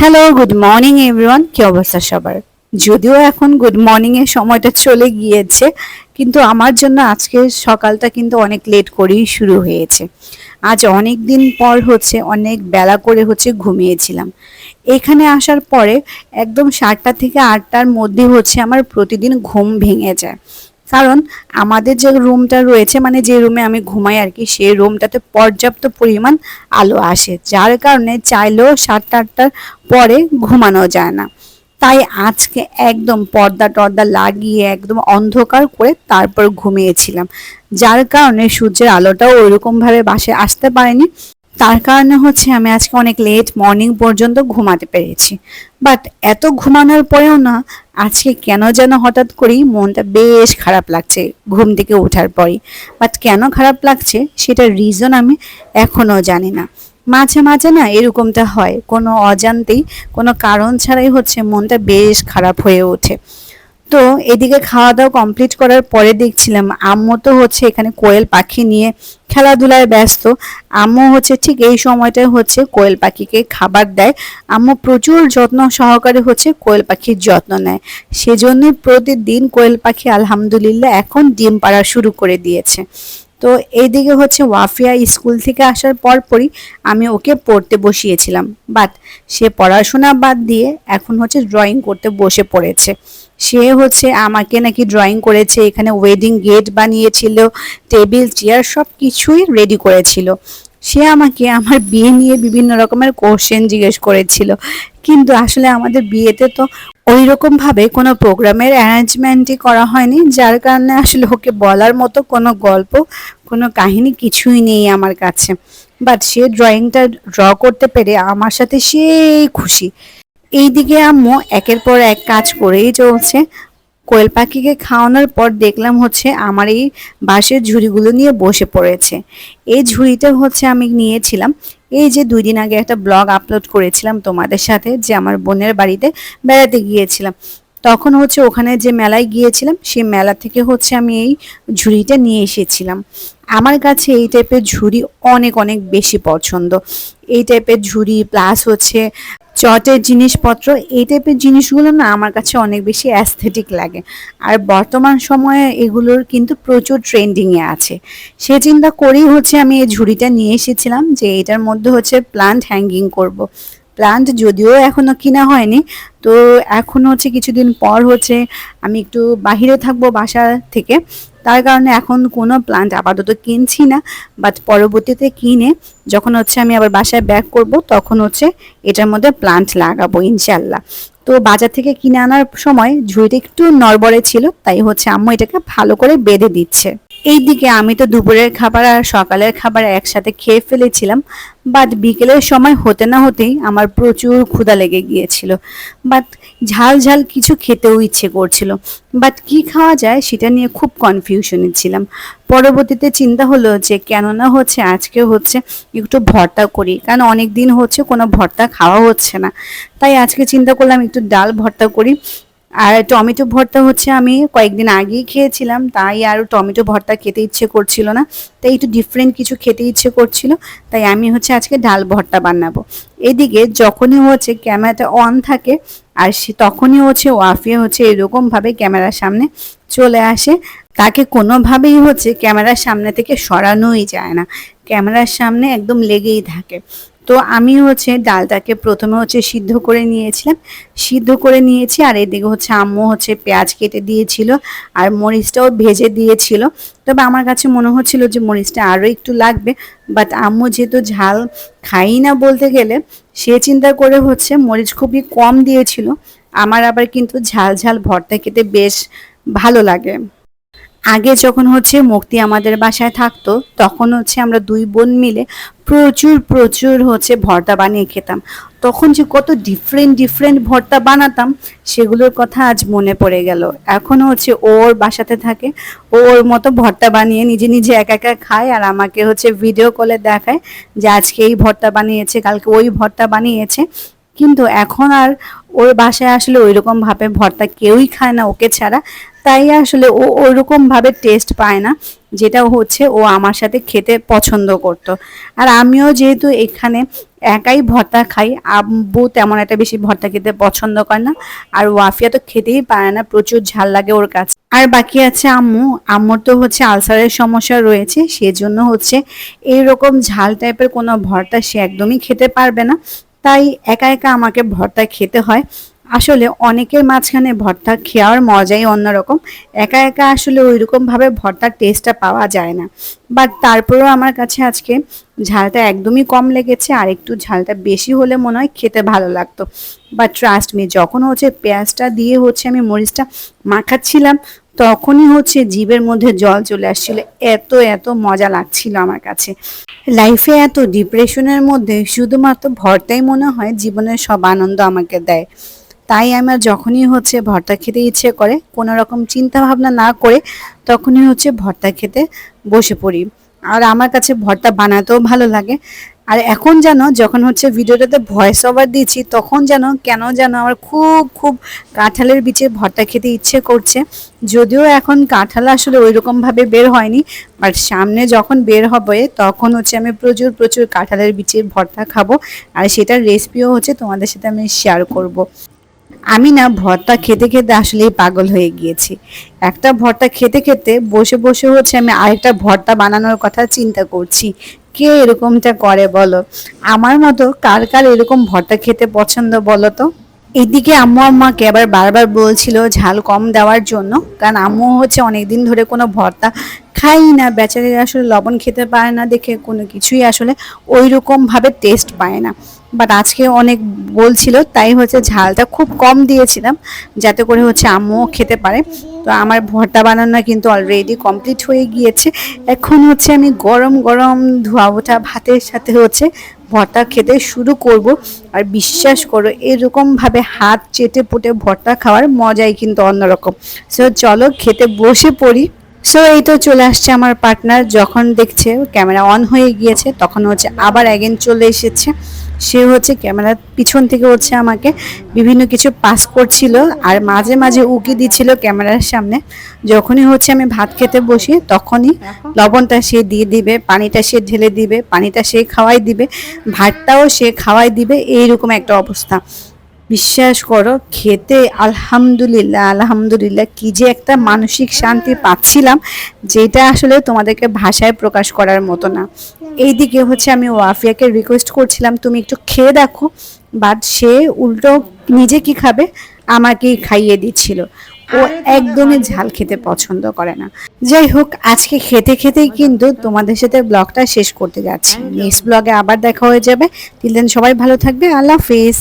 Hello good morning everyone কি অবস্থা সবার? যদিও এখন গুড মর্নিং এর সময়টা চলে গিয়েছে, কিন্তু আমার জন্য আজকে সকালটা কিন্তু অনেক লেট করেই শুরু হয়েছে। আজ অনেক দিন পর হচ্ছে, অনেক বেলা করে হচ্ছে ঘুমিয়েছিলাম। এখানে আসার পরে একদম সাতটা থেকে আটটার মধ্যে হচ্ছে আমার প্রতিদিন ঘুম ভেঙে যায়। কারণ আমাদের যে রুমটা রয়েছে মানে যে রুমে আমি ঘুমাই আর কি, সেই রুমটাতে পর্যাপ্ত পরিমাণ আলো আসে। যার কারণে চাইলেও সাতটা আটটার পরে ঘুমানো যায় না। তাই আজকে একদম পর্দা টর্দা লাগিয়ে, একদম অন্ধকার করে তারপর ঘুমিয়েছিলাম। যার কারণে সূর্যের আলোটাও ওইরকমভাবে বাসে আসতে পারেনি। তার কারণে হচ্ছে আমি আজকে অনেক লেট মর্নিং পর্যন্ত ঘুমাতে পেরেছি। বাট এত ঘুমানোর পরেও না, আজকে কেন যেন হঠাৎ করেই মনটা বেশ খারাপ লাগছে ঘুম থেকে ওঠার পরেই। বাট কেন খারাপ লাগছে সেটার রিজন আমি এখনও জানি না। মাঝে মাঝে না এরকমটা হয়, কোনো অজান্তেই, কোনো কারণ ছাড়াই হচ্ছে মনটা বেশ খারাপ হয়ে ওঠে। তো এদিকে খাওয়া দাওয়া কমপ্লিট করার পরে দেখছিলাম আম্মু তো হচ্ছে এখানে কোয়েল পাখি নিয়ে খেলাধুলায় ব্যস্ত। আম্মু হচ্ছে ঠিক এই সময়টায় হচ্ছে কোয়েল পাখিকে খাবার দেয়। আম্মু প্রচুর যত্ন সহকারে হচ্ছে কোয়েল পাখির যত্ন নেয়। সেজন্যই প্রতিদিন কোয়েল পাখি আলহামদুলিল্লাহ এখন ডিম পাড়া শুরু করে দিয়েছে। তো এইদিকে হচ্ছে ওয়াফিয়া স্কুল থেকে আসার পরপরই আমি ওকে পড়তে বসিয়েছিলাম। বাট সে পড়াশোনা বাদ দিয়ে এখন হচ্ছে ড্রয়িং করতে বসে পড়েছে। সে হচ্ছে আমাকে নাকি ড্রয়িং করেছে, এখানে ওয়েডিং গেট বানিয়েছিল টেবিল চেয়ার সব কিছুই রেডি করেছিল। সে আমাকে আমার বিয়ে নিয়ে বিভিন্ন রকমের কোশ্চেন জিজ্ঞেস করেছিল। কিন্তু আসলে আমাদের বিয়েতে তো ওই রকম ভাবে কোনো প্রোগ্রামের অ্যারেঞ্জমেন্টই করা হয়নি, যার কারণে আসলে ওকে বলার মতো কোনো গল্প, কোনো কাহিনী কিছুই নেই আমার কাছে। বাট সে ড্রয়িংটা ড্র করতে পেরে আমার সাথে সেই খুশি। এইদিকে আম্মু একের পর এক কাজ করেই চলছে। কোয়েল পাখিকে খাওয়ানোর পর দেখলাম হচ্ছে আমার এই বাঁশের ঝুড়িগুলো নিয়ে বসে পড়েছে। এই ঝুড়িটা হচ্ছে আমি নিয়েছিলাম। এই যে দুই দিন আগে একটা ব্লগ আপলোড করেছিলাম তোমাদের সাথে যে আমার বোনের বাড়িতে বেড়াতে গিয়েছিলাম। তখন হচ্ছে ওখানে যে মেলায় গিয়েছিলাম, সেই মেলা থেকে হচ্ছে আমি এই ঝুড়িটা নিয়ে এসেছিলাম। আমার কাছে এই টাইপের ঝুড়ি অনেক অনেক বেশি পছন্দ। এই টাইপের ঝুড়ি প্লাস হচ্ছে চটের জিনিসপত্র, এই টাইপের জিনিসগুলো না আমার কাছে অনেক বেশি অ্যাস্থেটিক লাগে আর বর্তমান সময়ে এগুলোর কিন্তু প্রচুর ট্রেন্ডিংয়ে আছে সে চিন্তা করেই হচ্ছে আমি এই ঝুড়িটা নিয়ে এসেছিলাম যে এটার মধ্যে হচ্ছে প্লান্ট হ্যাঙ্গিং করব। প্লান্ট যদিও এখনও কিনা হয়নি, তো এখন হচ্ছে কিছুদিন পর হচ্ছে আমি একটু বাহিরে থাকব বাসা থেকে। তার কারণে এখন কোনো প্লান্ট আপাতত কিনছি না বাট পরবর্তীতে কিনে যখন হচ্ছে আমি আবার বাসায় ব্যাক করব, তখন হচ্ছে এটার মধ্যে প্লান্ট লাগাবো ইনশাল্লাহ তো বাজার থেকে কিনে আনার সময় ঝুড়িটা একটু নড়বড়ে ছিল, তাই হচ্ছে আম্মু এটাকে ভালো করে বেঁধে দিচ্ছে। এইদিকে আমি তো দুপুরের খাবার আর সকালের খাবার একসাথে খেয়ে ফেলেছিলাম বাট বিকেলের সময় হতে না হতেই আমার প্রচুর ক্ষুধা লেগে গিয়েছিল বাট ঝাল ঝাল কিছু খেতেও ইচ্ছে করছিল বাট কি খাওয়া যায় সেটা নিয়ে খুব কনফিউশনে ছিলাম। পরবর্তীতে চিন্তা হলো যে কেননা হচ্ছে আজকে হচ্ছে, একটু ভর্তা করি, কারণ অনেক দিন হচ্ছে কোনো ভর্তা খাওয়া হচ্ছে না, তাই আজকে চিন্তা করলাম একটু ডাল ভর্তা করি আর টমেটো ভর্তা হচ্ছে আমি কয়েকদিন আগেই খেয়েছিলাম, তাই আর টমেটো ভর্তা খেতে ইচ্ছে করছিল না। তাই একটু ডিফারেন্ট কিছু খেতে ইচ্ছে করছিল, তাই আমি হচ্ছে আজকে ডাল ভর্তা বানাবো। এদিকে যখনই হচ্ছে ক্যামেরাটা অন থাকে, আর সে তখনই হচ্ছে ওয়াফিয়া হচ্ছে এরকমভাবে ক্যামেরার সামনে চলে আসে। তাকে কোনোভাবেই হচ্ছে ক্যামেরার সামনে থেকে সরানোই যায় না। ক্যামেরার সামনে একদম লেগেই থাকে। তো আমি হচ্ছে ডালটাকে প্রথমে হচ্ছে সিদ্ধ করে নিয়েছিলাম। সিদ্ধ করে নিয়েছি আর এদিকে হচ্ছে আম্মু হচ্ছে পেঁয়াজ কেটে দিয়েছিল আর মরিচটাও ভেজে দিয়েছিল। তবে আমার কাছে মনে হচ্ছিল যে মরিচটা আরও একটু লাগবে। বাট আম্মু যেহেতু ঝাল খাই না বলতে গেলে, সে চিন্তা করে হচ্ছে মরিচ খুবই কম দিয়েছিল। আমার আবার কিন্তু ঝাল ঝাল ভর্তা খেতে বেশ ভালো লাগে। আগে যখন হচ্ছে মুক্তি আমাদের বাসায় থাকতো, তখন হচ্ছে আমরা দুই বোন মিলে প্রচুর প্রচুর হচ্ছে ভর্তা বানিয়ে খেতাম। তখন যে কত ডিফারেন্ট ডিফারেন্ট ভর্তা বানাতাম, সেগুলোর কথা আজ মনে পড়ে গেল। এখনও হচ্ছে ওর বাসাতে থাকে, ওর মতো ভর্তা বানিয়ে নিজে নিজে একা একা খায় আর আমাকে হচ্ছে ভিডিও কলে দেখায় যে আজকে এই ভর্তা বানিয়েছে, কালকে ওই ভর্তা বানিয়েছে। কিন্তু এখন আর ওর বাসায় আসলে ওই রকম ভাবে ভর্তা কেউই খায় না, ওকে ছাড়া। তাই আসলে ও ওইরকম ভাবে টেস্ট পায় না, যেটা হচ্ছে ও আমার সাথে খেতে পছন্দ করতো। আর আমিও যেহেতু এখানে একাই ভর্তা খাই, আব্বু তেমন একটা বেশি ভর্তা খেতে পছন্দ করে না, আর ওয়াফিয়া তো খেতেই পারে না, প্রচুর ঝাল লাগে ওর কাছে। আর বাকি আছে আম্মু, আম্মুর তো হচ্ছে আলসারের সমস্যা রয়েছে, সেজন্য হচ্ছে এইরকম ঝাল টাইপের কোনো ভর্তা সে একদমই খেতে পারবে না। তাই একা একা আমাকে ভর্তা খেতে হয়। আসলে অনেকের মাঝখানে ভর্তা খাওয়ার মজাই অন্যরকম। একা একা আসলে ওইরকম ভাবে ভর্তার টেস্টটা পাওয়া যায় না। বাট তারপরেও আমার কাছে আজকে ঝালটা একদমই কম লেগেছে, আর একটু ঝালটা বেশি হলে মনে হয় খেতে ভালো লাগতো। বাট ট্রাস্ট মি যখন হচ্ছে পেঁয়াজটা দিয়ে হচ্ছে আমি মরিচটা মাখাচ্ছিলাম, তখনই হচ্ছে জীবের মধ্যে জল চলে আসছিল। এত এত মজা লাগছিল আমার কাছে। লাইফে এত ডিপ্রেশনের মধ্যে শুধুমাত্র ভর্তাই মনে হয়, জীবনের সব আনন্দ আমাকে দেয়। তাই আমার যখনই হচ্ছে ভর্তা খেতে ইচ্ছে করে, কোনো রকম চিন্তা ভাবনা না করে তখনই হচ্ছে ভর্তা খেতে বসে পড়ি। আর আমার কাছে ভর্তা বানাতেও ভালো লাগে। আর এখন যেন যখন হচ্ছে ভিডিওটাতে ভয়েস ওভার দিচ্ছি, তখন যেন কেন যেন আমার খুব খুব কাঁঠালের বিচে ভর্তা খেতে ইচ্ছে করছে। যদিও এখন কাঁঠাল আসলে ওই ভাবে বের হয়নি বাট সামনে যখন বের হবে, তখন হচ্ছে আমি প্রচুর প্রচুর কাঁঠালের বিচের ভর্তা খাব। আর সেটার রেসিপিও হচ্ছে তোমাদের সাথে আমি শেয়ার করব। আমি না ভর্তা খেতে খেতে আসলেই পাগল হয়ে গিয়েছি। একটা ভর্তা খেতে খেতে বসে বসে হচ্ছে আমি আরেকটা ভর্তা বানানোর কথা চিন্তা করছি। কে এরকমটা করে বলো? আমার মতো কার কার এরকম ভর্তা খেতে পছন্দ বলো তো? এদিকে আম্মু আম্মাকে আবার বারবার বলছিল ঝাল কম দেওয়ার জন্য। কারণ আম্মু হচ্ছে অনেকদিন ধরে কোনো ভর্তা খাই না। বেচারি আসলে লবণ খেতে পারে না দেখে কোনো কিছুই আসলে ওই ভাবে টেস্ট পায় না। বাট আজকে অনেক বলছিল তাই হচ্ছে ঝালটা খুব কম দিয়েছিলাম, যাতে করে হচ্ছে আম্মুও খেতে পারে। তো আমার ভর্তা বানানো কিন্তু অলরেডি কমপ্লিট হয়ে গিয়েছে। এখন হচ্ছে আমি গরম গরম ধোয়া ওঠা ভাতের সাথে হচ্ছে ভর্তা খেতে শুরু করব। আর বিশ্বাস করো, এরকমভাবে হাত চেটে পুটে ভর্তা খাওয়ার মজাই কিন্তু অন্যরকম। সো চলো খেতে বসে পড়ি। সো এই তো চলে আসছে আমার পার্টনার যখন দেখছে ক্যামেরা অন হয়ে গিয়েছে, তখন হচ্ছে আবার অ্যাগেন চলে এসেছে। সে হচ্ছে ক্যামেরার পিছন থেকে হচ্ছে আমাকে বিভিন্ন কিছু পাস করছিল আর মাঝে মাঝে উকি দিছিল ক্যামেরার সামনে। যখনই হচ্ছে আমি ভাত খেতে বসি তখনই লবণটা সে দিয়ে দিবে পানিটা সে ঢেলে দিবে পানিটা সে খাওয়াই দিবে ভাতটাও সে খাওয়াই দিবে এইরকম একটা অবস্থা। বিশ্বাস করো খেতে আলহামদুলিল্লাহ আলহামদুলিল্লাহ কি যে একটা মানসিক শান্তি পাচ্ছিলাম যেটা আসলে তোমাদেরকে ভাষায় প্রকাশ করার মতো না। এইদিকে হচ্ছে আমি ওয়াফিয়াকে রিকোয়েস্ট করছিলাম তুমি একটু খেয়ে দেখো বাট সে উল্টো নিজে কি খাবে? আমাকেই খাইয়ে দিচ্ছিল। ও একদমই ঝাল খেতে পছন্দ করে না। যাই হোক আজকে খেতে খেতেই কিন্তু তোমাদের সাথে ব্লগটা শেষ করতে যাচ্ছি। নেক্সট ব্লগে আবার দেখা হয়ে যাবে। তিল সবাই ভালো থাকবে আল্লাহ হাফিজ।